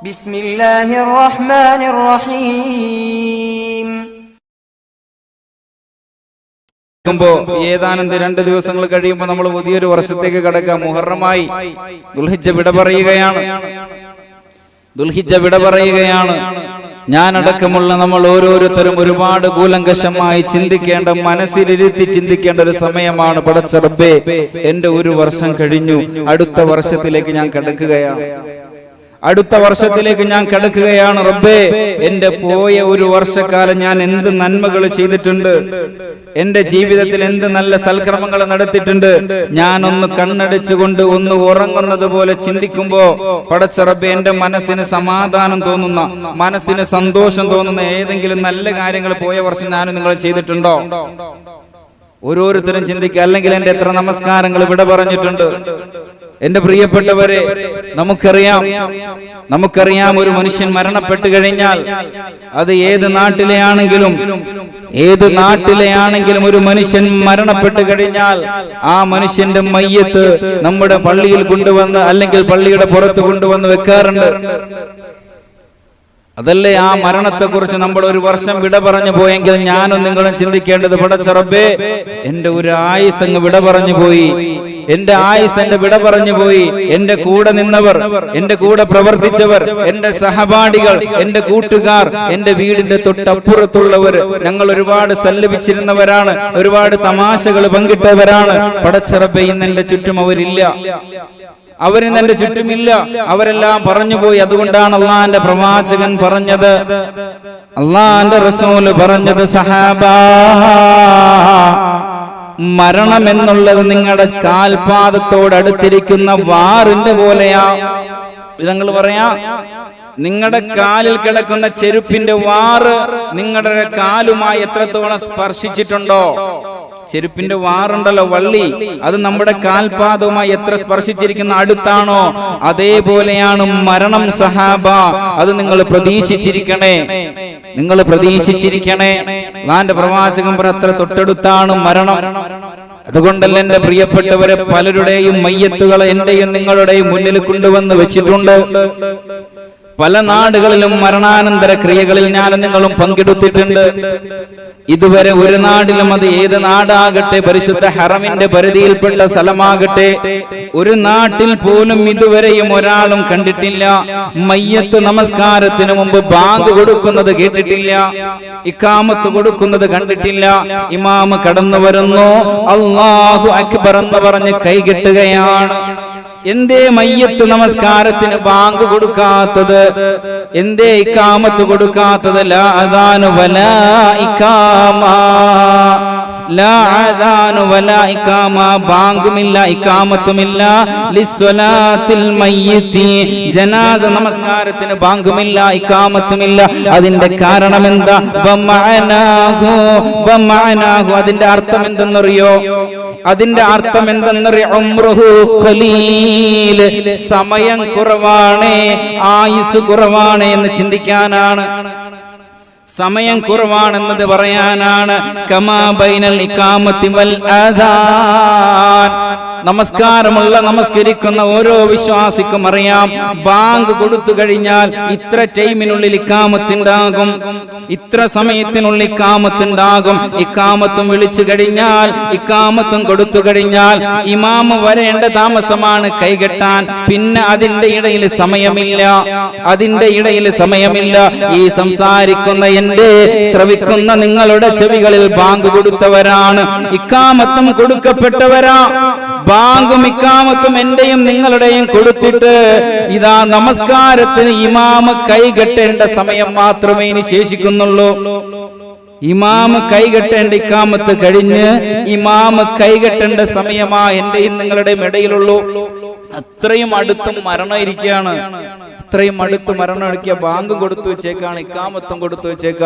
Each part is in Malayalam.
ബിസ്മില്ലാഹിർ റഹ്മാനിർ റഹീം ുമ്പോൾ ഏതാനന്ത് രണ്ട് ദിവസങ്ങൾ കഴിയുമ്പോൾ നമ്മൾ പുതിയൊരു വർഷത്തേക്ക് കടക്കാം മുഹറമായി ദുൽഹിജ വിട പറയുകയാണ്. ദുൽഹിജ വിട പറയുകയാണ്. ഞാനടക്കമുള്ള നമ്മൾ ഓരോരുത്തരും ഒരുപാട് കൂലങ്കശമായി ചിന്തിക്കേണ്ട മനസ്സിലിരുത്തി ചിന്തിക്കേണ്ട ഒരു സമയമാണ്. പടച്ചടപ്പേ എന്റെ ഒരു വർഷം കഴിഞ്ഞു. അടുത്ത വർഷത്തിലേക്ക് ഞാൻ കിടക്കുകയാണ്. അടുത്ത വർഷത്തിലേക്ക് ഞാൻ കിടക്കുകയാണ് റബ്ബേ. എന്റെ പോയ ഒരു വർഷക്കാലം ഞാൻ എന്ത് നന്മകൾ ചെയ്തിട്ടുണ്ട്. എന്റെ ജീവിതത്തിൽ എന്ത് നല്ല സൽക്രമങ്ങൾ നടത്തിയിട്ടുണ്ട്. ഞാൻ ഒന്ന് കണ്ണടച്ചുകൊണ്ട് ഒന്ന് ഉറങ്ങുന്നത് പോലെ ചിന്തിക്കുമ്പോ പടച്ച റബ്ബെ എന്റെ മനസ്സിന് സമാധാനം തോന്നുന്ന മനസ്സിന് സന്തോഷം തോന്നുന്ന ഏതെങ്കിലും നല്ല കാര്യങ്ങൾ പോയ വർഷം ഞാൻ നിങ്ങൾ ചെയ്തിട്ടുണ്ടോ? ഓരോരുത്തരും ചിന്തിക്കുക. അല്ലെങ്കിൽ എന്റെ എത്ര നമസ്കാരങ്ങൾ ഇവിടെ പറഞ്ഞിട്ടുണ്ട്. എന്റെ പ്രിയപ്പെട്ടവരെ നമുക്കറിയാം നമുക്കറിയാം ഒരു മനുഷ്യൻ മരണപ്പെട്ടു കഴിഞ്ഞാൽ അത് ഏത് നാട്ടിലെ ആണെങ്കിലും ഏത് നാട്ടിലെ ആണെങ്കിലും ഒരു മനുഷ്യൻ മരണപ്പെട്ടു കഴിഞ്ഞാൽ ആ മനുഷ്യന്റെ മയ്യത്ത് നമ്മുടെ പള്ളിയിൽ കൊണ്ടുവന്ന് അല്ലെങ്കിൽ പള്ളിയുടെ പുറത്ത് കൊണ്ടുവന്ന് വെക്കാറുണ്ട്. അതല്ലേ ആ മരണത്തെ കുറിച്ച് നമ്മൾ ഒരു വർഷം വിട പറഞ്ഞു പോയെങ്കിൽ ഞാനും നിങ്ങളും ചിന്തിക്കേണ്ടത് പടച്ചറബേ എന്റെ ഒരു ആയുസ് അങ്ങ് വിട പറഞ്ഞു പോയി. എന്റെ ആയുസ് എന്റെ വിട പറഞ്ഞു പോയി. എന്റെ കൂടെ നിന്നവർ എന്റെ കൂടെ പ്രവർത്തിച്ചവർ എന്റെ സഹപാഠികൾ എന്റെ കൂട്ടുകാർ എന്റെ വീടിന്റെ തൊട്ടപ്പുറത്തുള്ളവർ. ഞങ്ങൾ ഒരുപാട് സല്ലപിച്ചിരുന്നവരാണ് ഒരുപാട് തമാശകൾ പങ്കിട്ടവരാണ്. പടച്ചറബേ ഇന്ന് എന്റെ ചുറ്റും അവരില്ല. അവരിന്ന് എന്റെ ചുറ്റുമില്ല. അവരെല്ലാം പറഞ്ഞു പോയി. അതുകൊണ്ടാണ് അള്ളാന്റെ പ്രവാചകൻ പറഞ്ഞത്. അള്ളാന്റെ റസൂൽ പറഞ്ഞത് സഹാബ മരണം എന്നുള്ളത് നിങ്ങളുടെ കാൽപാദത്തോട് അടുത്തിരിക്കുന്ന വാറിന്റെ പോലെയാ. ഇതങ്ങൾ പറയാ നിങ്ങളുടെ കാലിൽ കിടക്കുന്ന ചെരുപ്പിന്റെ വാറ് നിങ്ങളുടെ കാലുമായി എത്രത്തോളം സ്പർശിച്ചിട്ടുണ്ടോ? ചെരുപ്പിന്റെ വാറുണ്ടല്ലോ വള്ളി. അത് നമ്മുടെ കാൽപാദവുമായി എത്ര സ്പർശിച്ചിരിക്കുന്ന അടുത്താണോ? അതേപോലെയാണ് മരണം സഹാബ. അത് നിങ്ങൾ പ്രതീക്ഷിച്ചിരിക്കണേ. നിങ്ങൾ പ്രതീക്ഷിച്ചിരിക്കണേ. നാന്റെ പ്രവാചകം പറ അത്ര തൊട്ടടുത്താണ് മരണം. അതുകൊണ്ടല്ല എന്റെ പ്രിയപ്പെട്ടവരെ പലരുടെയും മയ്യത്തുകളെ എന്റെയും നിങ്ങളുടെയും മുന്നിൽ കൊണ്ടുവന്ന് വെച്ചിട്ടുണ്ട്. പല നാടുകളിലും മരണാനന്തര ക്രിയകളിൽ ഞാനും നിങ്ങളും പങ്കെടുത്തിട്ടുണ്ട്. ഇതുവരെ ഒരു നാടിലും അത് ഏത് നാടാകട്ടെ പരിശുദ്ധ ഹറമിന്റെ പരിധിയിൽപ്പെട്ട സ്ഥലമാകട്ടെ ഒരു നാട്ടിൽ പോലും ഇതുവരെയും ഒരാളും കണ്ടിട്ടില്ല. മയ്യത്ത് നമസ്കാരത്തിന് മുമ്പ് ബാങ്ക് കൊടുക്കുന്നത് കേട്ടിട്ടില്ല. ഇക്കാമത്ത് കൊടുക്കുന്നത് കണ്ടിട്ടില്ല. ഇമാമ് കടന്നു വരുന്നു. അള്ളാഹു അക്ബർ എന്ന് പറഞ്ഞ് കൈകെട്ടുകയാണ്. എന്തേ മയ്യത്ത് നമസ്കാരത്തിന് ബാങ്ക് കൊടുക്കാത്തത്? എന്തേ ഇക്കാമത്ത് കൊടുക്കാത്തത് അതാനു വല ഇക്കാമ ബാങ്കുമില്ല ഇക്കാമത്തുമില്ല ജനാസ നമസ്കാരത്തിന് ബാങ്കുമില്ല ഇക്കാമത്തുമില്ല അതിന്റെ കാരണം എന്താ അതിന്റെ അർത്ഥം എന്തെന്നറിയോ അതിന്റെ അർത്ഥം എന്തെന്നറിയോ? സമയം കുറവാണ് ആയുസ് കുറവാണ് എന്ന് ചിന്തിക്കാനാണ്. സമയം കുറവാണെന്നത് പറയാനാണ്. കമാ ബൈനൽ ഇക്കാമത്തി വൽ അദാൻ നമസ്കാരമുള്ള നമസ്കരിക്കുന്ന ഓരോ വിശ്വാസിക്കും അറിയാം. ബാങ്ക് കൊടുത്തു കഴിഞ്ഞാൽ ഇത്ര ടൈമിനുള്ളിൽ ഇക്കാമത്തുണ്ടാകും. ഇത്ര സമയത്തിനുള്ളിൽ ഇക്കാമത്തുണ്ടാകും. ഇക്കാമത്തും വിളിച്ചു കഴിഞ്ഞാൽ ഇക്കാമത്തും കൊടുത്തു കഴിഞ്ഞാൽ ഇമാമ വരേണ്ട താമസമാണ് കൈകെട്ടാൻ. പിന്നെ അതിന്റെ ഇടയിൽ സമയമില്ല. അതിന്റെ ഇടയിൽ സമയമില്ല. ഈ സംസാരിക്കുന്ന എന്റെ ശ്രവിക്കുന്ന നിങ്ങളുടെ ചെവികളിൽ ബാങ്ക് കൊടുത്തവരാണ്. ഇക്കാമത്തും കൊടുക്കപ്പെട്ടവരാ. ബാങ്കും ഇക്കാമത്തും എന്റെയും നിങ്ങളുടെയും കൊടുത്തിട്ട് ഇതാ നമസ്കാരത്തിന് ഇമാമ കൈകെട്ടേണ്ട സമയം മാത്രമേ ഇനി ശേഷിക്കുന്നുള്ളൂ. ഇമാമ് കൈകെട്ടേണ്ട ഇക്കാമത്ത് കഴിഞ്ഞ് ഇമാമ് കൈകെട്ടേണ്ട സമയമാ എന്റെയും നിങ്ങളുടെയും ഇടയിലുള്ളൂ. അത്രയും അടുത്തും മരണം ഇരിക്കുകയാണ് അത്രയും അടുത്ത് മരണം എടുക്കിയ ബാങ്കും കൊടുത്തു വെച്ചേക്കാണ് ഇക്കാമത്തും കൊടുത്തു വെച്ചേക്ക.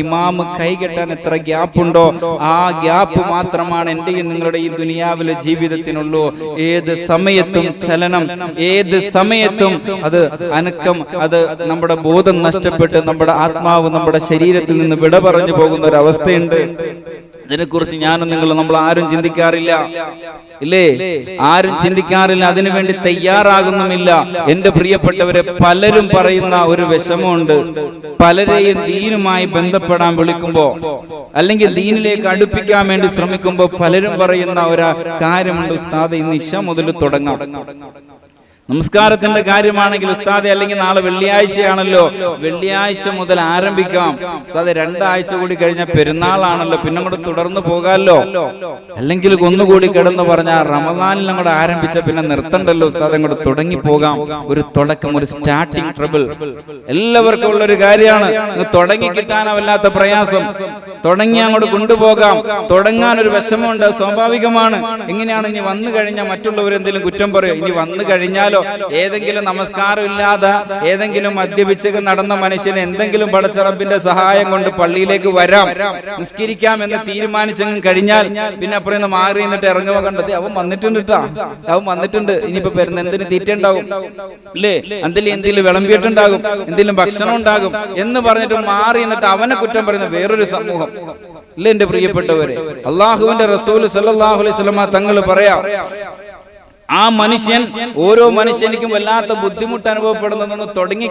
ഇമാമ് കൈകെട്ടാൻ എത്ര ഗ്യാപ്പ് ഉണ്ടോ ആ ഗ്യാപ്പ് മാത്രമാണ് എന്റെയും നിങ്ങളുടെ ഈ ദുനിയാവിലെ ജീവിതത്തിനുള്ളൂ. ഏത് സമയത്തും ചലനം ഏത് സമയത്തും അത് അനക്കം അത് നമ്മുടെ ബോധം നഷ്ടപ്പെട്ട് നമ്മുടെ ആത്മാവ് നമ്മുടെ ശരീരത്തിൽ നിന്ന് വിട പറഞ്ഞു പോകുന്ന ഒരു അവസ്ഥയുണ്ട്. ഇതിനെക്കുറിച്ച് ഞാനും നിങ്ങൾ നമ്മൾ ആരും ചിന്തിക്കാറില്ല. ഇല്ലേ? ആരും ചിന്തിക്കാറില്ല. അതിനു വേണ്ടി തയ്യാറാകുന്നുമില്ല. എന്റെ പ്രിയപ്പെട്ടവരെ പലരും പറയുന്ന ഒരു വിഷമമുണ്ട്. പലരെയും ദീനുമായി ബന്ധപ്പെടാൻ വിളിക്കുമ്പോ അല്ലെങ്കിൽ ദീനിലേക്ക് അടുപ്പിക്കാൻ വേണ്ടി ശ്രമിക്കുമ്പോ പലരും പറയുന്ന ഒരു കാര്യമുണ്ട്. ഉസ്താദ് ഇന്ന് ഇഷ മുതൽ തുടങ്ങാം. നമസ്കാരത്തിന്റെ കാര്യമാണെങ്കിൽ ഉസ്താദെ അല്ലെങ്കിൽ നാളെ വെള്ളിയാഴ്ചയാണല്ലോ. വെള്ളിയാഴ്ച മുതൽ ആരംഭിക്കാം. ഉസ്താദെ രണ്ടാഴ്ച കൂടി കഴിഞ്ഞ പെരുന്നാളാണല്ലോ. പിന്നെ കൂടെ തുടർന്ന് പോകാമല്ലോ അല്ലെങ്കിൽ ഒന്നുകൂടി കിടന്ന് പറഞ്ഞ റമദാനിൽ അങ്ങോട്ട് ആരംഭിച്ച പിന്നെ നിർത്തണ്ടല്ലോ ഉസ്താദ് അങ്ങോട്ട് തുടങ്ങി പോകാം. ഒരു തുടക്കം ഒരു സ്റ്റാർട്ടിംഗ് ട്രബിൾ എല്ലാവർക്കും ഉള്ള ഒരു കാര്യമാണ്. തുടങ്ങി കിട്ടാനവല്ലാത്ത പ്രയാസം. തുടങ്ങി അങ്ങോട്ട് കൊണ്ടുപോകാം. തുടങ്ങാൻ ഒരു വിഷമമുണ്ട്. സ്വാഭാവികമാണ്. എങ്ങനെയാണ് ഇനി വന്നു കഴിഞ്ഞാൽ മറ്റുള്ളവർ എന്തെങ്കിലും കുറ്റം പറയും? ഇനി വന്നു കഴിഞ്ഞാലോ? ഏതെങ്കിലും നമസ്കാരം ഇല്ലാതെ ഏതെങ്കിലും മദ്യപിച്ച് നടന്ന മനുഷ്യന് എന്തെങ്കിലും പടച്ചറപ്പിന്റെ സഹായം കൊണ്ട് പള്ളിയിലേക്ക് വരാം. നിസ്കരിക്കാം എന്ന് തീരുമാനിച്ചെങ്കിൽ കഴിഞ്ഞാൽ പിന്നെ അപ്പുറം മാറി നിന്നിട്ട് ഇറങ്ങുക കണ്ടത് അവൻ വന്നിട്ടുണ്ട് കേട്ടാ അവൻ വന്നിട്ടുണ്ട്. ഇനിയിപ്പോ പെരുന്ന എന്തിന് തീറ്റ അല്ലേ എന്തെങ്കിലും എന്തെങ്കിലും വിളമ്പിയിട്ടുണ്ടാകും. എന്തെങ്കിലും ഭക്ഷണം ഉണ്ടാകും എന്ന് പറഞ്ഞിട്ട് മാറി നിന്നിട്ട് അവനെ കുറ്റം പറയുന്ന വേറൊരു സമൂഹം. ഇല്ല എന്റെ പ്രിയപ്പെട്ടവരെ? അള്ളാഹുവിന്റെ റസൂൽ സല്ലാഹു അലൈഹി വസല്ലമ തങ്ങൾ പറയാം ആ മനുഷ്യൻ ഓരോ മനുഷ്യനിക്കും വല്ലാത്ത ബുദ്ധിമുട്ട് അനുഭവപ്പെടുന്നതെന്ന് തുടങ്ങി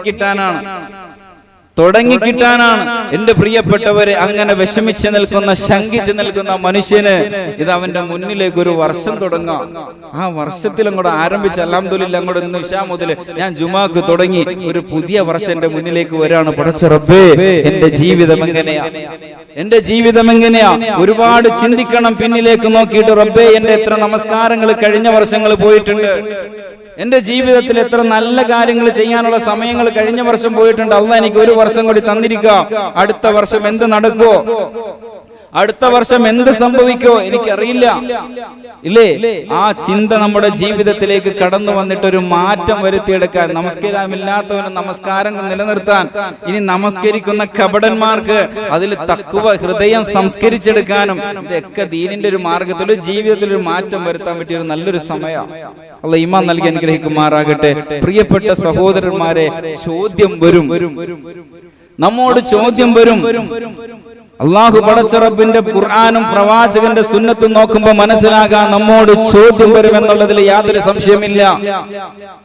കിട്ടാനാണ് തുടങ്ങി കിട്ടാനാണ് എന്റെ പ്രിയപ്പെട്ടവരെ അങ്ങനെ വിഷമിച്ച് നിൽക്കുന്ന ശങ്കിച്ച് നിൽക്കുന്ന മനുഷ്യന് ഇത് അവന്റെ മുന്നിലേക്ക് ഒരു വർഷം തുടങ്ങാം. ആ വർഷത്തിൽ അങ്ങോട്ട് ആരംഭിച്ച് അല്ലാമതുല്ല അങ്ങോട്ട് ഇന്ന് ഉഷാ മുതൽ ഞാൻ ജുമാക്ക് തുടങ്ങി ഒരു പുതിയ വർഷം എന്റെ മുന്നിലേക്ക് വരാണ്. പടച്ച റബ്ബേ എന്റെ ജീവിതം എങ്ങനെയാ? എന്റെ ജീവിതം എങ്ങനെയാ? ഒരുപാട് ചിന്തിക്കണം പിന്നിലേക്ക് നോക്കിയിട്ട് റബ്ബേ എന്റെ എത്ര നമസ്കാരങ്ങൾ കഴിഞ്ഞ വർഷങ്ങൾ പോയിട്ടുണ്ട്. എന്റെ ജീവിതത്തിൽ എത്ര നല്ല കാര്യങ്ങൾ ചെയ്യാനുള്ള സമയങ്ങൾ കഴിഞ്ഞ വർഷം പോയിട്ടുണ്ട്. അല്ല എനിക്ക് ഒരു വർഷം കൂടി തന്നിരിക്കാം അടുത്ത വർഷം എന്ത് നടക്കുവോ? അടുത്ത വർഷം എന്ത് സംഭവിക്കോ എനിക്കറിയില്ല. ഇല്ലേ? ആ ചിന്ത നമ്മുടെ ജീവിതത്തിലേക്ക് കടന്നു വന്നിട്ട് ഒരു മാറ്റം വരുത്തിയെടുക്കാൻ നമസ്കാരമില്ലാത്തവന് നമസ്കാരം നിലനിർത്താൻ. ഇനി നമസ്കരിക്കുന്ന കപടന്മാർക്ക് അതിൽ തക്കുവ ഹൃദയം സംസ്കരിച്ചെടുക്കാനും ഇതൊക്കെ ദീനിന്റെ ഒരു മാർഗത്തിൽ ജീവിതത്തിൽ ഒരു മാറ്റം വരുത്താൻ പറ്റിയ ഒരു നല്ലൊരു സമയം. അല്ല ഇമാൻ നൽകി അനുഗ്രഹിക്കുമാറാകട്ടെ. പ്രിയപ്പെട്ട സഹോദരന്മാരെ ചോദ്യം വരും. നമ്മോട് ചോദ്യം വരും. അള്ളാഹു പടച്ചറപ്പിന്റെ ഖുർആാനും പ്രവാചകന്റെ സുന്നത്തും നോക്കുമ്പോ മനസ്സിലാകാൻ നമ്മോട് ചോദ്യം വരുമെന്നുള്ളതിൽ യാതൊരു സംശയമില്ല.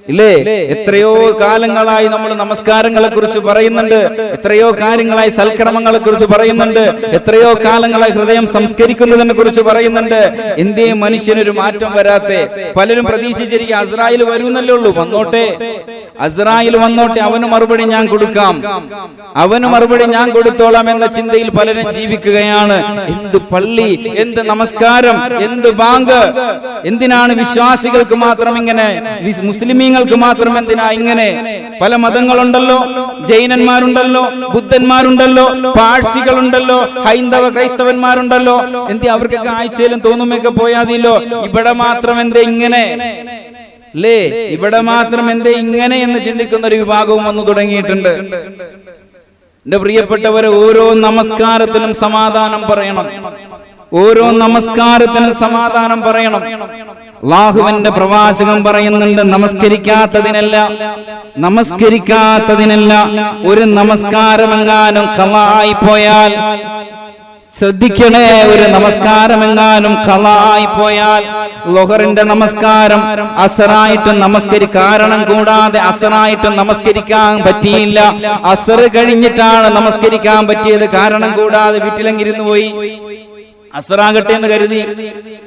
ഇല്ലേ? എത്രയോ കാലങ്ങളായി നമ്മൾ നമസ്കാരങ്ങളെ കുറിച്ച് പറയുന്നുണ്ട്. എത്രയോ കാര്യങ്ങളായി സൽക്രമങ്ങളെ കുറിച്ച് പറയുന്നുണ്ട്. എത്രയോ കാലങ്ങളായി ഹൃദയം സംസ്കരിക്കുന്നതിനെ കുറിച്ച് പറയുന്നുണ്ട്. എന്തേ മനുഷ്യനൊരു മാറ്റം വരാത്തെ? പലരും പ്രതീക്ഷിച്ചിരിക്കും അസ്രായിൽ വരുന്നല്ലേ ഉള്ളൂ. വന്നോട്ടെ. അസ്രായിൽ വന്നോട്ടെ. അവന് മറുപടി ഞാൻ കൊടുക്കാം. അവന് മറുപടി ഞാൻ കൊടുത്തോളാം എന്ന ചിന്തയിൽ പലരും ജീവിക്കുകയാണ്. എന്ത് പള്ളി എന്ത് നമസ്കാരം എന്ത് ബാങ്ക്? എന്തിനാണ് വിശ്വാസികൾക്ക് മാത്രം ഇങ്ങനെ മുസ്ലിമീങ്ങൾക്ക് മാത്രം എന്തിനാ ഇങ്ങനെ? പല മതങ്ങളുണ്ടല്ലോ ജൈനന്മാരുണ്ടല്ലോ ബുദ്ധന്മാരുണ്ടല്ലോ പാഴ്സികളുണ്ടല്ലോ ഹൈന്ദവ ക്രൈസ്തവന്മാരുണ്ടല്ലോ. എന്തി അവർക്കൊക്കെ ആഴ്ചയിലും തോന്നുമൊക്കെ പോയാതില്ലോ. ഇവിടെ മാത്രം എന്തേ ഇങ്ങനെ? അല്ലേ ഇവിടെ മാത്രം എന്തേ ഇങ്ങനെ എന്ന് ചിന്തിക്കുന്ന ഒരു വിഭാഗവും വന്നു തുടങ്ങിയിട്ടുണ്ട്. എന്റെ പ്രിയപ്പെട്ടവരെ ഓരോ നമസ്കാരത്തിനും സമാധാനം പറയണം. ഓരോ നമസ്കാരത്തിനും സമാധാനം പറയണം. അള്ളാഹുവിന്റെ പ്രവാചകം പറയുന്നുണ്ട് നമസ്കരിക്കാത്തതിനല്ല നമസ്കരിക്കാത്തതിനല്ല. ഒരു നമസ്കാരമെങ്ങാനും കളായി പോയാൽ ശ്രദ്ധിക്കണേ ഒരു നമസ്കാരം എങ്ങാനും കളായി പോയാൽ ലൊഹറിന്റെ നമസ്കാരം അസറായിട്ട് നമസ്കരി കാരണം കൂടാതെ അസറായിട്ട് നമസ്കരിക്കാൻ പറ്റിയില്ല. അസർ കഴിഞ്ഞിട്ടാണ് നമസ്കരിക്കാൻ പറ്റിയത്. കാരണം കൂടാതെ വീട്ടിലെങ്കിരുന്നു പോയി. അസറാകട്ടെ എന്ന് കരുതി.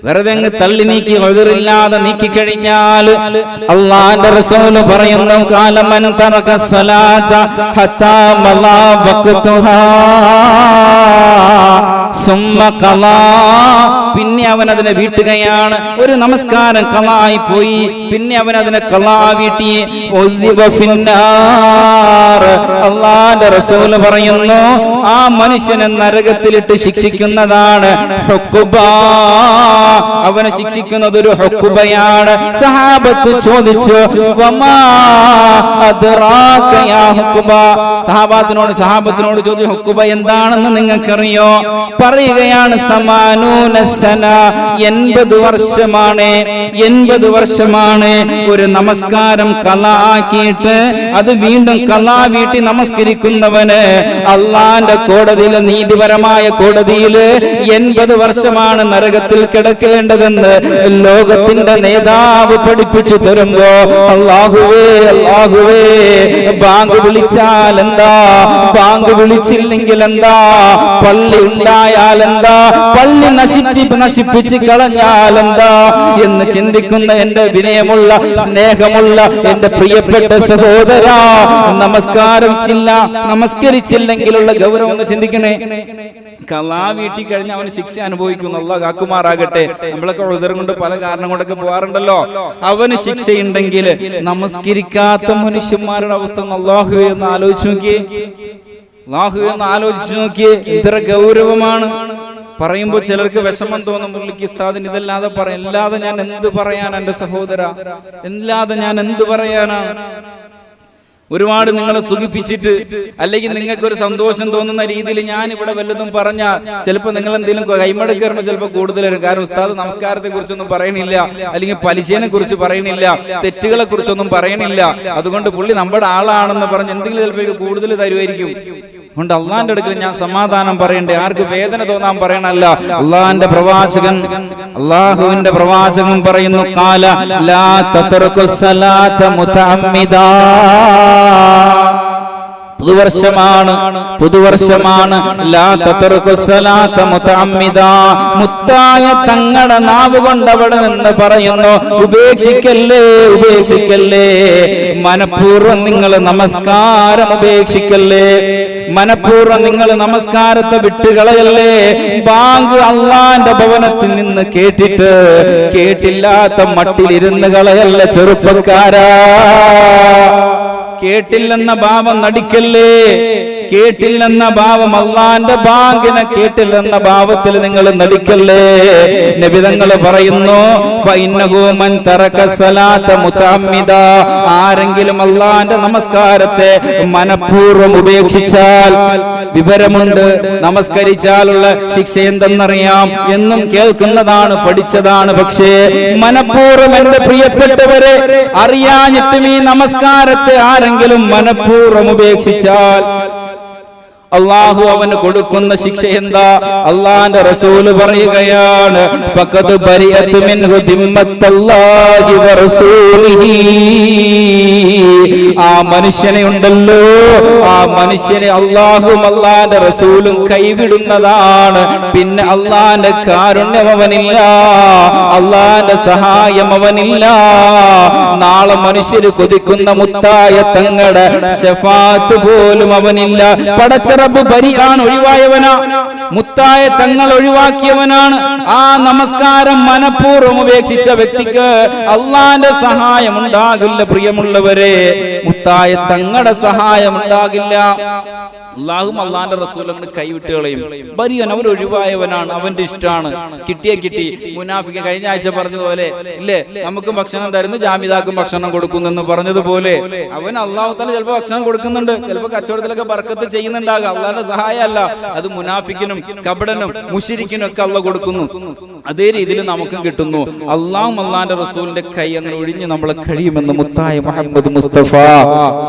വെറുതെ അങ്ങ് തള്ളി നീക്കി എതിറില്ലാതെ നീക്കി കഴിഞ്ഞാൽ അള്ളാന്റെ റസൂൽ പറയുന്നു കാലമൻ തറക മലാ പിന്നെ അവൻ അതിനെ വീട്ടുകയാണ്. ഒരു നമസ്കാരം കലായി പോയി. പിന്നെ അവൻ അതിനെ കലാ വീട്ടി. അള്ളാന്റെ റസൂൽ പറയുന്നു ആ മനുഷ്യനെ നരകത്തിലിട്ട് ശിക്ഷിക്കുന്നതാണ്. അവനെ ശിക്ഷിക്കുന്നത് ഒരു ഹൊക്കുബയാണ് സഹാബത്ത് ചോദിച്ചു സഹാബത്തിനോട് സഹാബത്തിനോട് ചോദിച്ചു ഹൊക്കുബ എന്താണെന്ന് നിങ്ങൾക്കറിയോ? പറയുകയാണ് സമാനൂനസന എൺപത് വർഷമാണ് എൺപത് വർഷമാണ് ഒരു നമസ്കാരം കലാക്കിയിട്ട് അത് വീണ്ടും കലാ വീട്ടി നമസ്കരിക്കുന്നവന് അള്ളാന്റെ കോടതിയിലെ നീതിപരമായ കോടതിയിൽ എൺപത് വർഷമാണ് നരകത്തിൽ കിടക്കേണ്ടതെന്ന് ലോകത്തിന്റെ നേതാവ് പഠിപ്പിച്ചു തരുമ്പോ അള്ളാഹുവേ അള്ളാഹുവേ ബാങ്ക് വിളിച്ചാൽ എന്താ? ബാങ്ക് വിളിച്ചില്ലെങ്കിൽ എന്താ? പള്ളി ഉണ്ടായാൽ എന്താ പള്ളി നശിപ്പി നശിപ്പിച്ച് കളഞ്ഞാൽ എന്താ എന്ന് ചിന്തിക്കുന്ന എന്റെ വിനയമുള്ള സ്നേഹമുള്ള എന്റെ പ്രിയപ്പെട്ട സഹോദര നമസ്കാരം ചില്ല നമസ്കരിച്ചില്ലെങ്കിലുള്ള ഗൗരവം ഒന്ന് ചിന്തിക്കണേ. കലാ വീട്ടിൽ കഴിഞ്ഞ് അവന് ശിക്ഷ അനുഭവിക്കുന്നു. അല്ല കാക്കുമാറാകട്ടെ. നമ്മളൊക്കെ ഉദരം കൊണ്ട് പല കാരണം കൊണ്ടൊക്കെ പോവാറുണ്ടല്ലോ. അവന് ശിക്ഷയുണ്ടെങ്കിൽ നമസ്കരിക്കാത്ത മനുഷ്യന്മാരുടെ അവസ്ഥ ഒന്ന് എന്ന് ആലോചിച്ച് നോക്കിയേ. അള്ളാഹുവെ എന്ന് ആലോചിച്ചു നോക്കിയേ ഇത്ര ഗൗരവമാണ്. പറയുമ്പോൾ ചിലർക്ക് വിഷമം തോന്നും പുള്ളിക്ക് ഉസ്താദിന് ഇതല്ലാതെ പറയാം അല്ലാതെ ഞാൻ എന്ത് പറയാൻ എന്റെ സഹോദര? അല്ലാതെ ഞാൻ എന്ത് പറയാനാ? ഒരുപാട് നിങ്ങളെ സുഖിപ്പിച്ചിട്ട് അല്ലെങ്കിൽ നിങ്ങൾക്ക് ഒരു സന്തോഷം തോന്നുന്ന രീതിയിൽ ഞാൻ ഇവിടെ വല്ലതും പറഞ്ഞാൽ ചിലപ്പോൾ നിങ്ങൾ എന്തെങ്കിലും കൈമടക്കി വരുമ്പോൾ ചിലപ്പോൾ കൂടുതൽ വരും കാരണം ഉസ്താദ് നമസ്കാരത്തെ കുറിച്ചൊന്നും പറയണില്ല അല്ലെങ്കിൽ പലിശനെ കുറിച്ച് പറയണില്ല തെറ്റുകളെ കുറിച്ചൊന്നും പറയണില്ല. അതുകൊണ്ട് പുള്ളി നമ്മുടെ ആളാണെന്ന് പറഞ്ഞ് എന്തെങ്കിലും ചിലപ്പോൾ കൂടുതൽ തരുമായിരിക്കും. അതുകൊണ്ട് അള്ളാന്റെ അടുക്കൽ ഞാൻ സമാധാനം പറയണ്ടേ? ആർക്ക് വേദന തോന്നാൻ പറയണല്ല. അള്ളാന്റെ പ്രവാചകൻ അള്ളാഹുവിന്റെ പ്രവാചകൻ പറയുന്നു കാല ലാ സലാത്ത മുതഅമ്മിദാ. പുതുവർഷമാണ്. പുതുവർഷമാണ്. മുത്തായ തങ്ങളുടെ നാവ് കൊണ്ട് അവിടെ നിന്ന് പറയുന്നു ഉപേക്ഷിക്കല്ലേ ഉപേക്ഷിക്കല്ലേ. മനഃപൂർവം നിങ്ങൾ നമസ്കാരം ഉപേക്ഷിക്കല്ലേ. മനഃപൂർവം നിങ്ങൾ നമസ്കാരത്തെ വിട്ടുകളയല്ലേ. ബാങ്ക് അള്ളാന്റെ ഭവനത്തിൽ നിന്ന് കേട്ടിട്ട് കേട്ടില്ലാത്ത മട്ടിലിരുന്ന് കളയല്ല ചെറുപ്പക്കാരാ. കേട്ടില്ലെന്ന ഭാവം നടിക്കല്ലേ? കേട്ടില്ലെന്ന ഭാവം അള്ളാന്റെ ബാങ്കിനെ കേട്ടില്ലെന്ന ഭാവത്തിൽ നിങ്ങൾ നടിക്കല്ലേ? നബിതങ്ങൾ പറയുന്നു സലാത്ത ആരെങ്കിലും അള്ളാന്റെ നമസ്കാരത്തെ മനഃപൂർവം ഉപേക്ഷിച്ചാൽ വിവരമുണ്ട്. നമസ്കരിച്ചാലുള്ള ശിക്ഷ എന്തെന്നറിയാം എന്നും കേൾക്കുന്നതാണ് പഠിച്ചതാണ്. പക്ഷേ മനഃപൂർവം എന്റെ പ്രിയപ്പെട്ടവരെ അറിയാഞ്ഞിട്ടും ഈ നമസ്കാരത്തെ ആരെങ്കിലും മനഃപൂർവം ഉപേക്ഷിച്ചാൽ അള്ളാഹു അവന് കൊടുക്കുന്ന ശിക്ഷ എന്താ? അള്ളാന്റെ റസൂൽ പറയുകയാണ് ആ മനുഷ്യനെ ഉണ്ടല്ലോ. ആ മനുഷ്യനെ അള്ളാഹും അള്ളാന്റെ റസൂലും കൈവിടുന്നതാണ്. പിന്നെ അള്ളാന്റെ കാരുണ്യം അവനില്ല. അള്ളാന്റെ സഹായം അവനില്ല. നാളെ മനുഷ്യര് കൊതിക്കുന്ന മുത്തായ തങ്ങളുടെ ഷഫാത്ത് പോലും അവനില്ല. പടച്ചറബ് ബരിയാണ് ഒഴിവായവനാ. മുത്തായ തങ്ങൾ ഒഴിവാക്കിയവനാണ്. ആ നമസ്കാരം മനഃപൂർവം ഉപേക്ഷിച്ച വ്യക്തിക്ക് അള്ളാന്റെ സഹായം ഉണ്ടാകില്ല പ്രിയമുള്ളവരെ. മുത്തായ തങ്ങളുടെ സഹായം ഉണ്ടാകില്ല അള്ളാഹും അള്ളാന്റെ റസൂൽ അങ്ങ് കൈവിട്ട് കളയും ബരിയൻ അവൻ ഒഴിവായവനാണ് അവന്റെ ഇഷ്ടമാണ്. കിട്ടിയ കിട്ടി. മുനാഫിക്ക് കഴിഞ്ഞ ആഴ്ച പറഞ്ഞതുപോലെ ഇല്ലേ നമുക്കും ഭക്ഷണം തരുന്നു ജാമിതാക്കും ഭക്ഷണം കൊടുക്കുന്നു എന്ന് പറഞ്ഞതുപോലെ. അവൻ അള്ളാഹു തന്നെ ചിലപ്പോൾ ഭക്ഷണം കൊടുക്കുന്നുണ്ട്. ചിലപ്പോൾ കച്ചവടത്തിലൊക്കെ ബർക്കത്ത് ചെയ്യുന്നുണ്ടാകാം. അള്ളാന്റെ സഹായമല്ല. അത് മുനാഫിക്കിനും കപടനും മുഷിരിക്കിനും ഒക്കെ അള്ള കൊടുക്കുന്നു. അതേ രീതിയിൽ നമുക്കും കിട്ടുന്നു. അള്ളാഹും അള്ളാന്റെ റസൂലിന്റെ കൈ അങ്ങനെ ഒഴിഞ്ഞ് നമ്മളെ കഴിയുമെന്ന് മുത്തായ മുഹമ്മദ് മുസ്തഫ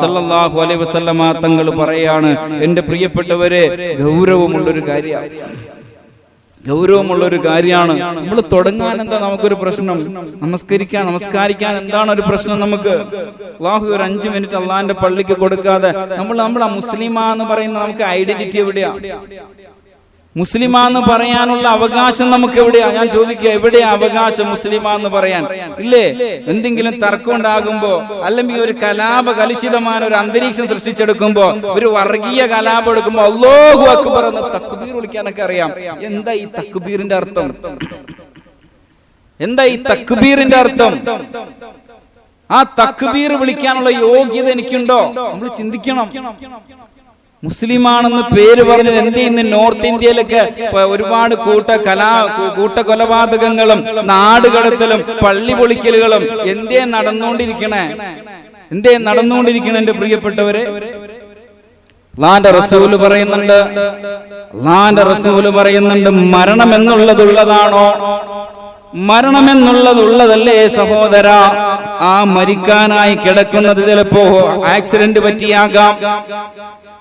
സല്ലല്ലാഹു അലൈഹി വസല്ലമ തങ്ങൾ പറയാണ്. എന്റെ പ്രിയപ്പെട്ടവരെ ഗൗരവമുള്ളൊരു കാര്യമാണ് ഗൗരവമുള്ള ഒരു കാര്യമാണ് നമ്മൾ തുടങ്ങാൻ എന്താ നമുക്കൊരു പ്രശ്നം? നമസ്കരിക്കാൻ നമസ്കാരിക്കാൻ എന്താണ് ഒരു പ്രശ്നം നമുക്ക്? അള്ളാഹു ഒരു അഞ്ചു മിനിറ്റ് അള്ളാഹിന്റെ പള്ളിക്ക് കൊടുക്കാതെ നമ്മൾ നമ്മൾ ആ മുസ്ലിമാന്ന് പറയുന്ന നമുക്ക് ഐഡന്റിറ്റി എവിടെയാ? മുസ്ലിമാന്ന് പറയാനുള്ള അവകാശം നമുക്ക് എവിടെയാ? ഞാൻ ചോദിക്കുക എവിടെയാ? അവകാശം മുസ്ലിമാന്ന് പറയാൻ? ഇല്ലേ? എന്തെങ്കിലും തർക്കം ഉണ്ടാകുമ്പോ അല്ലെങ്കിൽ ഒരു കലാപ കലുഷിതമായ ഒരു അന്തരീക്ഷം സൃഷ്ടിച്ചെടുക്കുമ്പോ ഒരു വർഗീയ കലാപം എടുക്കുമ്പോ അല്ലോഹു അക്ബർ എന്ന് തക്ബീർ വിളിക്കാനൊക്കെ അറിയാം എന്താ ഈ തക്ബീറിന്റെ അർത്ഥം? എന്താ ഈ തക്ബീറിന്റെ അർത്ഥം? ആ തക്ബീർ വിളിക്കാനുള്ള യോഗ്യത എനിക്കുണ്ടോ? നമ്മൾ ചിന്തിക്കണം. മുസ്ലിമാണെന്ന് പേര് പറഞ്ഞത് എന്ത് ഇന്ന് നോർത്ത് ഇന്ത്യയിലൊക്കെ ഒരുപാട് കൂട്ട കലാ കൂട്ട കൊലപാതകങ്ങളും നാടുകടത്തലും പള്ളി പൊളിക്കലുകളും എന്തേ നടന്നുകൊണ്ടിരിക്കണേ എന്തേ നടന്നുകൊണ്ടിരിക്കണേ എന്റെ പ്രിയപ്പെട്ടവരെ? അള്ളാന്റെ റസൂൽ പറയുന്നുണ്ട് അള്ളാന്റെ റസൂൽ പറയുന്നുണ്ട് മരണം എന്നുള്ളതുള്ളതാണോ? മരണമെന്നുള്ളതുള്ളതല്ലേ സഹോദര? ആ മരിക്കാനായി കിടക്കുന്നത് ചിലപ്പോ ആക്സിഡന്റ് പറ്റിയാകാം.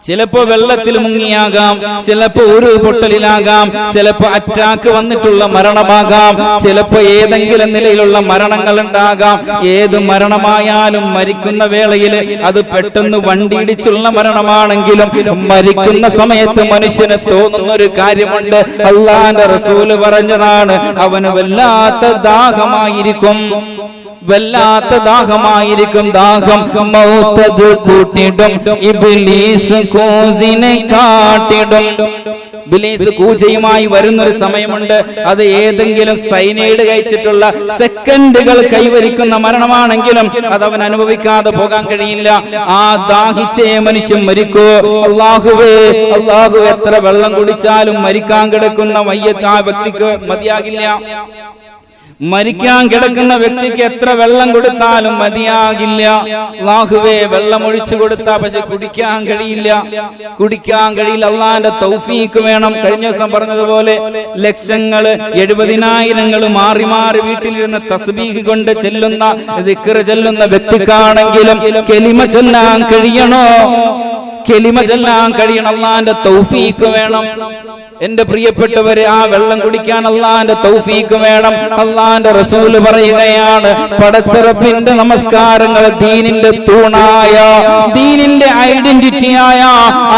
ചിലപ്പോ വെള്ളത്തിൽ മുങ്ങിയാകാം. ചിലപ്പോ ഒരു പൊട്ടലിലാകാം. ചിലപ്പോ അറ്റാക്ക് വന്നിട്ടുള്ള മരണമാകാം. ചിലപ്പോ ഏതെങ്കിലും നിലയിലുള്ള മരണങ്ങൾ ഉണ്ടാകാം. ഏത് മരണമായാലും മരിക്കുന്ന വേളയിൽ അത് പെട്ടെന്ന് വണ്ടിയിടിച്ചുള്ള മരണമാണെങ്കിലും മരിക്കുന്ന സമയത്ത് മനുഷ്യന് തോന്നുന്ന ഒരു കാര്യമുണ്ട്. അള്ളാന്റെ റസൂൽ പറഞ്ഞതാണ് അവന് വല്ലാത്ത ദാഹമായിരിക്കും. വല്ലാത്ത ദാഹമായിരിക്കും ദാഹം. മൗത്തത് കൂട്ടിടും. ഇബ്ലീസ് കൂസിനെ കാട്ടിടും. ബിലീസ് കൂജയുമായി വരുന്നൊരു സമയമുണ്ട്. അത് ഏതെങ്കിലും സൈനൈഡ് കഴിച്ചിട്ടുള്ള സെക്കൻഡുകൾ കൈവരിക്കുന്ന മരണമാണെങ്കിലും അത് അവൻ അനുഭവിക്കാതെ പോകാൻ കഴിയില്ല. ആ ദാഹിച്ചേ മനുഷ്യൻ മരിക്കൂ. അള്ളാഹുവേ അള്ളാഹു എത്ര വെള്ളം കുടിച്ചാലും മരിക്കാൻ കിടക്കുന്ന മയ്യത്ത് ആ വ്യക്തിക്ക് മതിയാകില്ല. മരിക്കാൻ കിടക്കുന്ന വ്യക്തിക്ക് എത്ര വെള്ളം കൊടുത്താലും മതിയാകില്ല. ലാഹുവേ വെള്ളം ഒഴിച്ചു കൊടുത്താ പക്ഷെ കുടിക്കാൻ കഴിയില്ല. കുടിക്കാൻ കഴിയില്ല. അള്ളാന്റെ തൗഫീക്ക് വേണം. കഴിഞ്ഞ ദിവസം പറഞ്ഞതുപോലെ ലക്ഷങ്ങൾ എഴുപതിനായിരങ്ങൾ മാറി മാറി വീട്ടിലിരുന്ന് തസ്ബീഹ് കൊണ്ട് ചെല്ലുന്ന ദിക്കറ് ചെല്ലുന്ന വ്യക്തിക്കാണെങ്കിലും കെലിമ ചെല്ലാൻ കഴിയണോ? കെലിമ ചെല്ലാൻ കഴിയണം. അള്ളാന്റെ തൗഫീക്ക് വേണം. എന്റെ പ്രിയപ്പെട്ടവരെ ആ വെള്ളം കുടിക്കാൻ അള്ളാന്റെ തൗഫീക്ക് വേണം. അള്ളാന്റെ റസൂൽ പറയുകയാണ് പടച്ചറപ്പിന്റെ നമസ്കാരങ്ങൾ ദീനിന്റെ തൂണായ ദീനിന്റെ ഐഡന്റിറ്റിയായ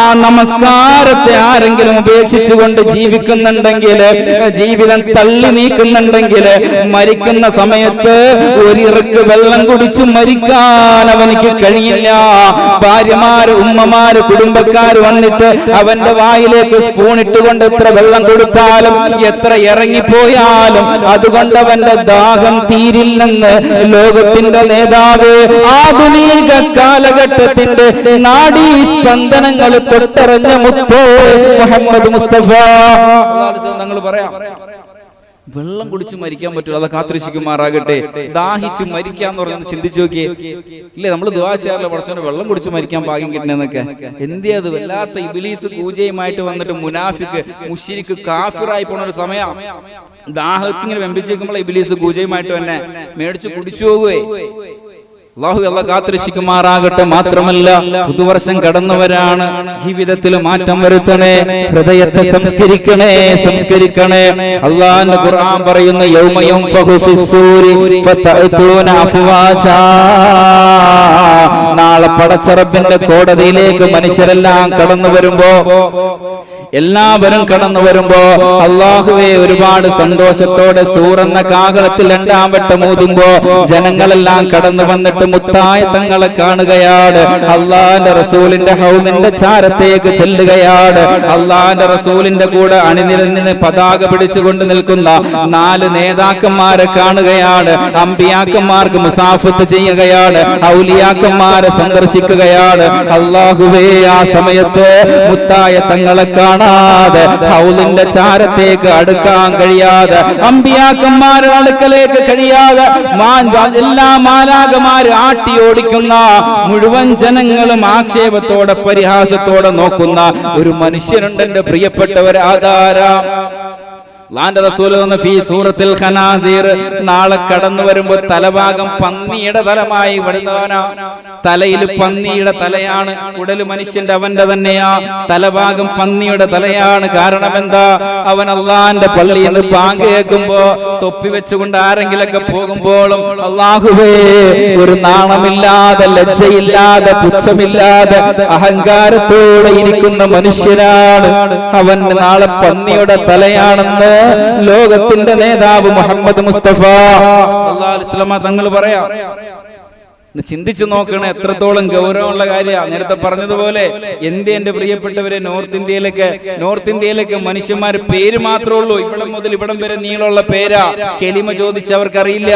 ആ നമസ്കാരത്തെ ആരെങ്കിലും ഉപേക്ഷിച്ചുകൊണ്ട് ജീവിക്കുന്നുണ്ടെങ്കിൽ ജീവിതം തള്ളി നീക്കുന്നുണ്ടെങ്കിൽ മരിക്കുന്ന സമയത്ത് ഒരിറക്ക് വെള്ളം കുടിച്ചു മരിക്കാൻ അവനിക്ക് കഴിയില്ല. ഭാര്യമാര് ഉമ്മമാര് കുടുംബക്കാര് വന്നിട്ട് അവന്റെ വായിലേക്ക് സ്പൂൺ ഇട്ടുകൊണ്ട് എത്ര വെള്ളം കൊടുത്താലും എത്ര ഇറങ്ങിപ്പോയാലും അതുകൊണ്ട് അവന്റെ ദാഹം തീരില്ലെന്ന് ലോകത്തിന്റെ നേതാവ് ആധുനിക കാലഘട്ടത്തിന്റെ നാടീ സ്പന്ദനങ്ങൾ തൊട്ടറിഞ്ഞ മുത്തോ മുഹമ്മദ് മുസ്തഫ. ഞങ്ങൾ പറയാം. വെള്ളം കുടിച്ച് മരിക്കാൻ പറ്റില്ല അത് കാത്തിരിശിക്കുമാറാകട്ടെ ദാഹിച്ച് മരിക്കാന്ന് പറഞ്ഞൊന്ന് ചിന്തിച്ചു നോക്കിയേ. ഇല്ലേ നമ്മൾ ചെയ്യാറില്ല പഠിച്ചോണ്ട് വെള്ളം കുടിച്ച് മരിക്കാൻ ഭാഗ്യം കിട്ടണെന്നൊക്കെ എന്തിയാ അത് വല്ലാത്ത ഇബിലീസ് പൂജയുമായിട്ട് വന്നിട്ട് മുനാഫിക്ക് മുഷിരിക്ക് കാഫിറായി പോണ ഒരു സമയം. ദാഹത്തിങ്ങനെ വെമ്പിച്ചേക്കുമ്പോൾ ഇബിലീസ് പൂജയുമായിട്ട് തന്നെ മേടിച്ച് കുടിച്ചു പോകുവേ അള്ളാഹു അല്ല കാത്തിരക്ഷിക്കുമാറാകട്ടെ മാത്രമല്ല പുതുവർഷം കടന്നവരാണ്. ജീവിതത്തിൽ മാറ്റം വരുത്തണേ ഹൃദയത്തെ സംസ്കരിക്കണേ സംസ്കരിക്കണേ. അള്ളാന്റെ ഖുർആൻ പറയുന്ന യൗമയും നാളെ പടച്ചറപ്പിന്റെ കോടതിയിലേക്ക് മനുഷ്യരെല്ലാം കടന്നു വരുമ്പോ എല്ലാവരും കടന്നു വരുമ്പോ അള്ളാഹുവെ ഒരുപാട് സന്തോഷത്തോടെ സൂറന്ന കാഹളത്തിൽ രണ്ടാം വട്ടം ഊതുമ്പോ ജനങ്ങളെല്ലാം കടന്നു വന്നിട്ട് മുത്തായ തങ്ങളെ കാണുകയാണ്. അള്ളാന്റെ റസൂലിന്റെ ഹൗദിന്റെ ചാരത്തേക്ക് ചെല്ലുകയാണ്. അള്ളാന്റെ റസൂലിന്റെ കൂടെ അണിനിരന്നിന് പതാക പിടിച്ചുകൊണ്ട് നിൽക്കുന്ന നാല് നേതാക്കന്മാരെ കാണുകയാണ്. അമ്പിയാക്കന്മാർക്ക് മുസാഫത്ത് ചെയ്യുകയാണ്. ഔലിയാക്കന്മാരെ സന്ദർശിക്കുകയാണ്. അള്ളാഹുവേ ആ സമയത്ത് മുത്തായ തങ്ങളെ കാണാതെ ഹൗലിന്റെ ചാരത്തേക്ക് അടുക്കാൻ കഴിയാതെ അമ്പിയാക്കന്മാരുടെ അടുക്കലേക്ക് കഴിയാതെ എല്ലാ മാലാകമാര് ആട്ടി ഓടിക്കുന്ന മുഴുവൻ ജനങ്ങളും ആക്ഷേപത്തോടെ പരിഹാസത്തോടെ നോക്കുന്ന ഒരു മനുഷ്യനുണ്ട് എന്റെ പ്രിയപ്പെട്ടവർ സൂറത്തിൽ ഖനാസീർ. നാളെ കടന്നു വരുമ്പോ തലഭാഗം പന്നിയുടെ തലമായി വിടുന്നവനാ തലയിൽ പന്നിയുടെ തലയാണ്. ഉടൽ മനുഷ്യന്റെ അവന്റെ തന്നെയാ. തലഭാഗം പന്നിയുടെ തലയാണ്. കാരണം എന്താ? അവൻ അള്ളാന്റെ പള്ളിയിൽ നിന്ന് പാങ്ക് കേൾക്കുമ്പോ തൊപ്പി വെച്ചുകൊണ്ട് ആരെങ്കിലൊക്കെ പോകുമ്പോഴും അള്ളാഹുവേ ഒരു നാണമില്ലാതെ ലജ്ജയില്ലാതെ പുച്ഛമില്ലാതെ അഹങ്കാരത്തോടെ ഇരിക്കുന്ന മനുഷ്യനാണ്. അവൻ നാളെ പന്നിയുടെ തലയാണെന്ന് ലോകത്തിന്റെ നേതാവ് മുഹമ്മദ് മുസ്തഫ. തങ്ങൾ പറയാം ചിന്തിച്ചു നോക്കണ എത്രത്തോളം ഗൗരവമുള്ള കാര്യമാണ് നേരത്തെ പറഞ്ഞതുപോലെ എന്ത് എന്റെ പ്രിയപ്പെട്ടവരെ നോർത്ത് ഇന്ത്യയിലേക്ക് നോർത്ത് ഇന്ത്യയിലേക്ക് മനുഷ്യന്മാർ പേര് മാത്രമേ ഉള്ളൂ. ഇവിടം മുതൽ ഇവിടം വരെ നീളമുള്ള പേരാ. കെലിമ ചോദിച്ചവർക്കറിയില്ല.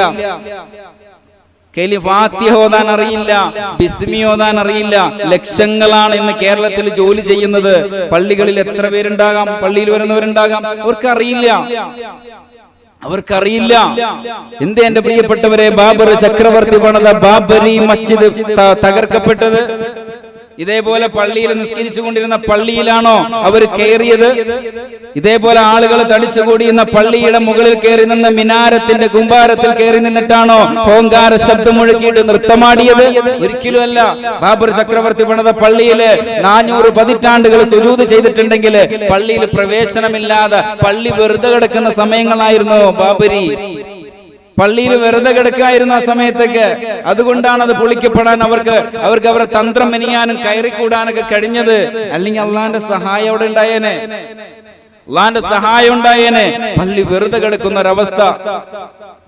കെലി ഫാത്തിഹ ഓതാൻ അറിയില്ല ബിസ്മി ഓതാൻ അറിയില്ല. ലക്ഷങ്ങളാണ് ഇന്ന് കേരളത്തിൽ ജോലി ചെയ്യുന്നത്. പള്ളികളിൽ എത്ര പേരുണ്ടാകാം? പള്ളിയിൽ വരുന്നവരുണ്ടാകാം? അവർക്ക് അറിയില്ല അവർക്കറിയില്ല. എന്ത് എന്റെ പ്രിയപ്പെട്ടവരെ ബാബർ ചക്രവർത്തി പണിത ബാബരി മസ്ജിദ് തകർക്കപ്പെട്ടത്? ഇതേപോലെ പള്ളിയിൽ നിസ്കരിച്ചു കൊണ്ടിരുന്ന പള്ളിയിലാണോ അവർ കയറിയത്? ഇതേപോലെ ആളുകൾ തടിച്ചുകൂടിയുന്ന പള്ളിയുടെ മുകളിൽ കയറി നിന്ന് മിനാരത്തിന്റെ കുമ്പാരത്തിൽ കയറി നിന്നിട്ടാണോ ഓങ്കാര ശബ്ദം മുഴക്കിയിട്ട് നൃത്തമാടിയത്? ഒരിക്കലുമല്ല. ബാബർ ചക്രവർത്തി പണിത പള്ളിയിൽ നാനൂറ് പതിറ്റാണ്ടുകൾ സുജൂത് ചെയ്തിട്ടുണ്ടെങ്കിൽ പള്ളിയിൽ പ്രവേശനമില്ലാതെ പള്ളി വെറുതെ കിടക്കുന്ന സമയങ്ങളായിരുന്നു ബാബരി. പള്ളിയിൽ വെറുതെ കിടക്കായിരുന്ന ആ സമയത്തൊക്കെ അതുകൊണ്ടാണ് അത് പൊളിക്കപ്പെടാൻ അവർക്ക് അവർക്ക് അവരുടെ തന്ത്രം മെനിയാനും കയറിക്കൂടാനൊക്കെ കഴിഞ്ഞത്. അല്ലെങ്കിൽ അള്ളാന്റെ സഹായം അവിടെ ഉണ്ടായേനെ. അള്ളാന്റെ സഹായം ഉണ്ടായേനെ പള്ളി വെറുതെ കിടക്കുന്ന ഒരവസ്ഥ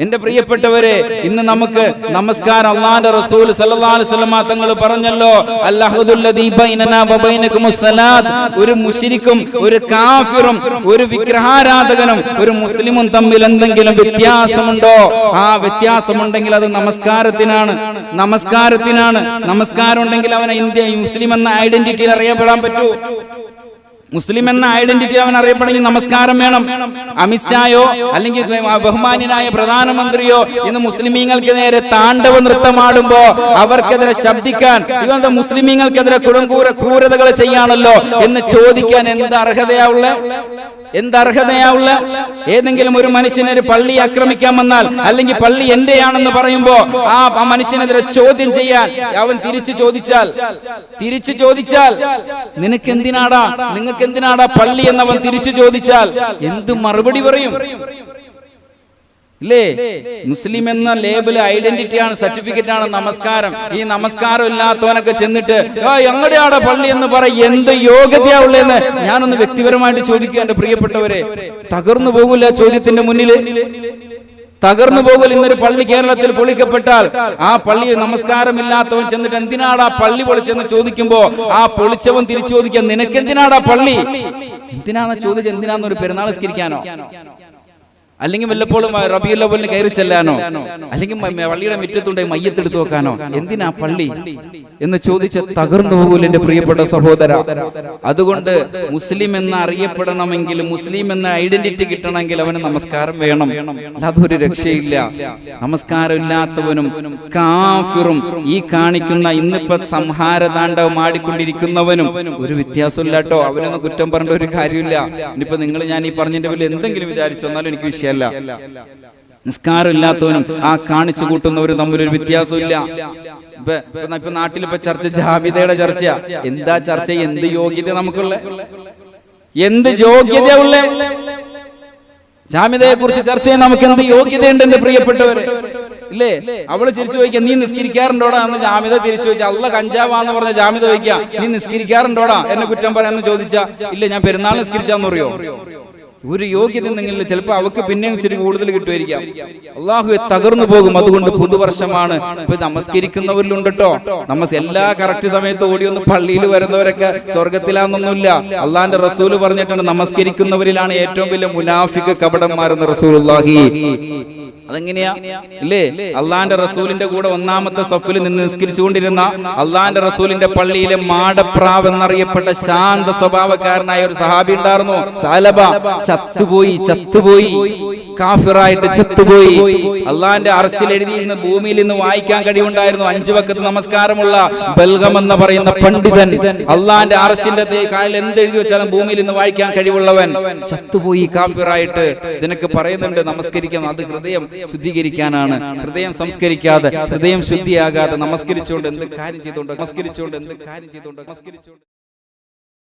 എന്റെ പ്രിയപ്പെട്ടവരെ ഇന്ന് നമുക്ക് നമസ്കാരം. അള്ളാന്റെ റസൂൽ തങ്ങൾ പറഞ്ഞല്ലോ. ഒരു മുഷിരിക്കും ഒരു കാഫിറും ഒരു വിഗ്രഹാരാധകനും ഒരു മുസ്ലിമും തമ്മിൽ എന്തെങ്കിലും വ്യത്യാസമുണ്ടോ? ആ വ്യത്യാസമുണ്ടെങ്കിൽ അത് നമസ്കാരത്തിനാണ്. നമസ്കാരത്തിനാണ്. നമസ്കാരം ഉണ്ടെങ്കിൽ അവനെ ഇന്ത്യ മുസ്ലിം എന്ന ഐഡന്റിറ്റിയിൽ അറിയപ്പെടാൻ പറ്റൂ. മുസ്ലിം എന്ന ഐഡന്റിറ്റി അവൻ അറിയപ്പെടണമെങ്കിൽ നമസ്കാരം വേണം. അമിത്ഷായോ അല്ലെങ്കിൽ ബഹുമാന്യനായ പ്രധാനമന്ത്രിയോ ഇന്ന് മുസ്ലിമീങ്ങൾക്ക് നേരെ താണ്ഡവ നൃത്തമാടുമ്പോ അവർക്കെതിരെ ശബ്ദിക്കാൻ ഇവന്ത മുസ്ലിമീങ്ങൾക്കെതിരെ കുടംകൂര ക്രൂരതകൾ ചെയ്യാണല്ലോ എന്ന് ചോദിക്കാൻ എന്ത് അർഹതയാവുള്ള എന്ത് അർഹതയാവുള്ള ഏതെങ്കിലും ഒരു മനുഷ്യനെ ഒരു പള്ളി ആക്രമിക്കാൻ വന്നാൽ അല്ലെങ്കിൽ പള്ളി എന്റെയാണെന്ന് പറയുമ്പോ ആ മനുഷ്യനെതിരെ ചോദ്യം ചെയ്യാൻ അവൻ തിരിച്ചു ചോദിച്ചാൽ തിരിച്ചു ചോദിച്ചാൽ നിനക്ക് എന്തിനാടാ നിങ്ങൾക്ക് എന്തിനാടാ പള്ളി? എന്നവൻ തിരിച്ചു ചോദിച്ചാൽ എന്ത് മറുപടി പറയും? ഇല്ലേ? മുസ്ലിം എന്ന ലേബിൾ ഐഡന്റിറ്റിയാണ് സർട്ടിഫിക്കറ്റ് ആണ് നമസ്കാരം. ഈ നമസ്കാരം ഇല്ലാത്തവനൊക്കെ ചെന്നിട്ട് എങ്ങടെയാടെ പള്ളി? എന്ന് പറ എന്ത് യോഗ്യതയാ ഉള്ളതെന്ന് ഞാനൊന്ന് വ്യക്തിപരമായിട്ട് ചോദിക്കുക എന്റെ പ്രിയപ്പെട്ടവരെ. തകർന്നു പോകില്ല ചോദ്യത്തിന്റെ മുന്നിൽ? തകർന്നു പോകൽ ഇന്നൊരു പള്ളി കേരളത്തിൽ പൊളിക്കപ്പെട്ടാൽ ആ പള്ളി നമസ്കാരമില്ലാത്തവൻ ചെന്നിട്ട് എന്തിനാടാ പള്ളി പൊളിച്ചെന്ന് ചോദിക്കുമ്പോ ആ പൊളിച്ചവൻ തിരിച്ചു ചോദിക്കാൻ നിനക്ക് എന്തിനാടാ പള്ളി എന്തിനാന്ന് ചോദിച്ച എന്തിനാന്ന് ഒരു പെരുന്നാൾ സ്കരിക്കാനോ അല്ലെങ്കിൽ വല്ലപ്പോഴും റബിയുൽ അവലിന് കയറി ചെല്ലാനോ? അല്ലെങ്കിൽ പള്ളിയുടെ മുറ്റത്തുണ്ടായി മയ്യത്തെടുത്ത് വെക്കാനോ? എന്തിനാ പള്ളി? എന്ന് ചോദിച്ച തകർന്നു പോകൂല എന്റെ പ്രിയപ്പെട്ട സഹോദര. അതുകൊണ്ട് മുസ്ലിം എന്ന് അറിയപ്പെടണമെങ്കിൽ മുസ്ലിം എന്ന ഐഡന്റിറ്റി കിട്ടണമെങ്കിൽ അവന് നമസ്കാരം വേണം. അല്ലാതെ ഒരു രക്ഷയില്ല. നമസ്കാരം ഇല്ലാത്തവനും കാഫിറും ഈ കാണിക്കുന്ന ഇന്നിപ്പോ സംഹാര താണ്ഡവം ആടിക്കൊണ്ടിരിക്കുന്നവനും ഒരു വ്യത്യാസമില്ലാട്ടോ. അവനൊന്നും കുറ്റം പറഞ്ഞ ഒരു കാര്യമില്ല. ഇനിയിപ്പോ നിങ്ങൾ ഞാൻ ഈ പറഞ്ഞതിന്റെ പേരിൽ എന്തെങ്കിലും വിചാരിച്ചു വന്നാലും എനിക്ക് വിഷയമല്ല നിസ്കാരം ഇല്ലാത്തവനും ആ കാണിച്ചു കൂട്ടുന്നവരും തമ്മിലൊരു വ്യത്യാസമില്ല. ഇപ്പൊ നാട്ടിലിപ്പോ ചർച്ച ജാബിതയുടെ ചർച്ചയാ. എന്താ ചർച്ച? എന്ത് യോഗ്യത നമുക്കുള്ള? എന്ത് യോഗ്യത ഉള്ള? ജാമ്യതയെ കുറിച്ച് ചർച്ച ചെയ്യാൻ നമുക്ക് എന്ത് യോഗ്യതയുണ്ട് എന്റെ പ്രിയപ്പെട്ടവരെ? ഇല്ലേ? അവൾ തിരിച്ചു ചോദിക്കാം നീ നിസ്കരിക്കാറുണ്ടോടാ? എന്ന് ജാമ്യത തിരിച്ചു ചോദിച്ചാൽ അള്ള കഞ്ചാവാന്ന് പറഞ്ഞ ജാമ്യത ചോദിക്കാം നീ നിസ്കരിക്കാറുണ്ടോടാ? എന്നെ കുറ്റം പറയാന്ന് ചോദിച്ചാ ഇല്ല ഞാൻ പെരുന്നാൾ നിസ്കരിച്ചാന്ന് പറയോ? ഒരു യോഗ്യത നിങ്ങളിൽ ചിലപ്പോ അവക്ക് പിന്നെയും ഇച്ചിരി കൂടുതൽ കിട്ടുമായിരിക്കാം. അള്ളാഹുവെ തകർന്നു പോകും അതുകൊണ്ട് പുതുവർഷമാണ്. ഇപ്പൊ നമസ്കരിക്കുന്നവരിലുണ്ട്? കേട്ടോ നമസ് എല്ലാ കറക്റ്റ് സമയത്ത് ഓടി ഒന്ന് പള്ളിയിൽ വരുന്നവരൊക്കെ സ്വർഗത്തിലാന്നൊന്നുമില്ല. അള്ളാന്റെ റസൂൽ പറഞ്ഞിട്ടുണ്ട് നമസ്കരിക്കുന്നവരിലാണ് ഏറ്റവും വലിയ മുനാഫിക് കപടന്മാരെന്ന് റസൂലുള്ളാഹി. അതെങ്ങനെയാ? ഇല്ലേ? അള്ളാന്റെ റസൂലിന്റെ കൂടെ ഒന്നാമത്തെ സഫിൽ നിന്ന് നിസ്കരിച്ചുകൊണ്ടിരുന്ന അള്ളാന്റെ റസൂലിന്റെ പള്ളിയിലെ മാടപ്രാവ് എന്നറിയപ്പെട്ട ശാന്ത സ്വഭാവക്കാരനായ ഒരു സഹാബി ഉണ്ടായിരുന്നു. സാലബ ചത്തുപോയി. ചത്തുപോയി. കാഫിറായിട്ട് ചത്തുപോയി. അള്ളാന്റെ അറസിൽ എഴുതിയിരുന്ന ഭൂമിയിൽ നിന്ന് വായിക്കാൻ കഴിവുണ്ടായിരുന്നു. അഞ്ചു വക്കത്ത് നമസ്കാരമുള്ള ബൽഗം എന്ന് പറയുന്ന പണ്ഡിതൻ അള്ളാന്റെ അറസിന്റെ കാലിൽ എന്ത് എഴുതി വെച്ചാലും ഭൂമിയിൽ നിന്ന് വായിക്കാൻ കഴിവുള്ളവൻ. ചത്തുപോയി കാഫിറായിട്ട്. ഇതിനൊക്കെ പറയുന്നുണ്ട് നമസ്കരിക്കണം അത് ഹൃദയം ശുദ്ധീകരിക്കാനാണ്. ഹൃദയം സംസ്കരിക്കാതെ ഹൃദയം ശുദ്ധിയാകാതെ നമസ്കരിച്ചുകൊണ്ട് എന്ത് കാര്യം ചെയ്തുകൊണ്ട് നമസ്കരിച്ചുകൊണ്ട് എന്ത് കാര്യം ചെയ്തുകൊണ്ട് നമസ്കരിച്ചുകൊണ്ട്